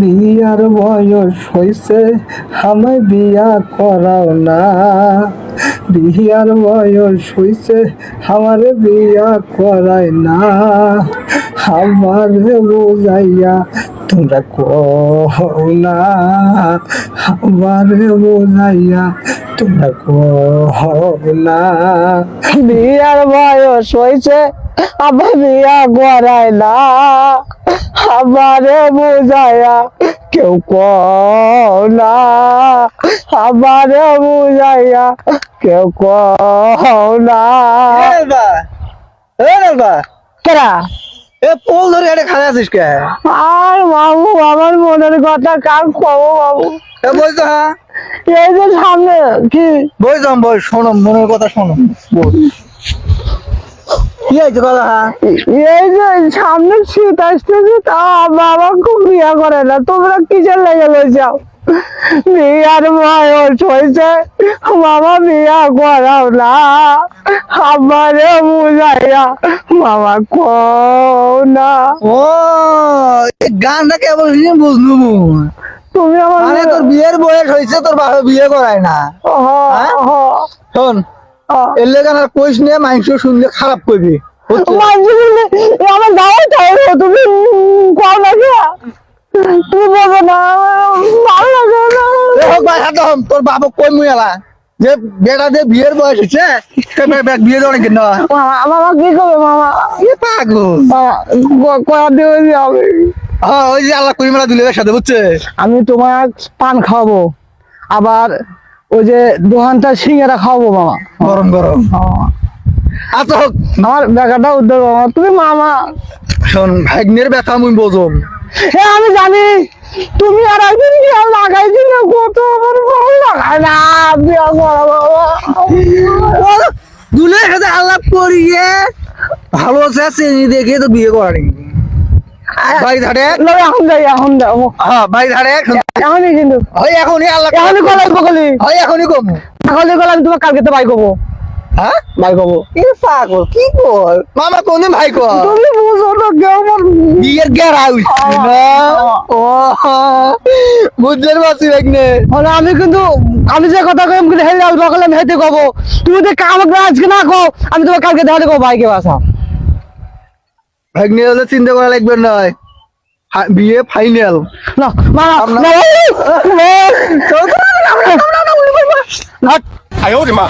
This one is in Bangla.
বিয়ার বয়স হইছে, আমায় বিয়া করাও না। বিয়ার বয়স হইছে, আমার বিয়া করায় না। আমার বোঝাইয়া তোমরা কও না। আমার বোঝাইয়া তোমরা কও না। বিয়ার বয়স হইছে আমার বিয়া করায় না। আমারে বুঝায়া কেউ না আমারে বুঝাইয়া কেউ না কেরা? এ পোল ধরে এটা খালে আছিস কে? আর বাবু আমার মনের কথা কার কব বাবু এ বই তো হ্যাঁ। এই যে সামনে কি? বই যাম বই শোনো মনের কথা শোনো। বল। কি হয়েছে কথা হ্যাঁ? এই যে সামনে শীত আসতেছে তা বাবা খুব বিয়া করে না তোমরা কিসের লেগে লইছাও বিয়ার বয়স হয়েছে মামা বিয়া করাও না আমারে বুঝাইয়া মামা কও না। ও গানটা কেবল বুঝলু তুমি আমার তোর বিয়ের বয়স হয়েছে তোর বাবা বিয়ে করায় না। হ্যাঁ? শোন। এর লেগে আর কইস নিয়ে মাংস শুনলে খারাপ করবি। আমার দাওয়াই তুমি কও না কি? তুমি বলব না ভালো লাগে না। ভাই তোর বাবা কই মুই এলা যে বেটা যে বিয়ের বয়স বে- বিয়ে দেওয়া কিনা মামা কি করবে মামা? এ পাগল। কয়া দিয়ে যাবে হ্যাঁ ওই যে আল্লাহ করিমেলা দিলে সাথে বুঝছে আমি তোমার পান খাওয়াবো। আবার ওই যে দোকানটা সিঙ্গারা খাওয়াবো মামা। গরম গরম। আচ্ছা হোক আমার উদ্যোগ মামা। তুমি মামা। শোন ভাগ্নের ব্যথা মুই বোঝম। হ্যাঁ আমি জানি। তুমি আর একদিন বিয়া লাগাইছি না কত আমার ভালো লাগায় না। বিয়া করা বাবা দুলে সাথে আলাপ করিয়ে। ভালো আছে চিনি দেখে তো বিয়ে করানি। বাড়ি ধারে? এখন যাই এখন যাব হ্যাঁ বাড়ি ধারে? এখনই কিন্তু। হয় এখনই আল্লাহ এখনই বকলি হয় এখনই কম। আমি তোমার কালকে তো বাই করব। হ্যাঁ? বাই করব। কি পাগল কি বল মামা কোনদিন ভাই কর? তুমি বুঝো না কেউ আমার বিয়ের গেরা ও বুঝলেন বাসি ভাগ্নে? হলো আমি কিন্তু আমি যে কথা কইম কিন্তু হেলে আলবা করলাম হেতে কব। তুমি তো আমাকে আজকে না কও আমি তোমার কালকে দেখাতে কব ভাইকে বাসা। ভাগ্নে হলে চিন্তা করা লাগবে নয় বিয়ে ফাইনাল না মা না না না না না না না না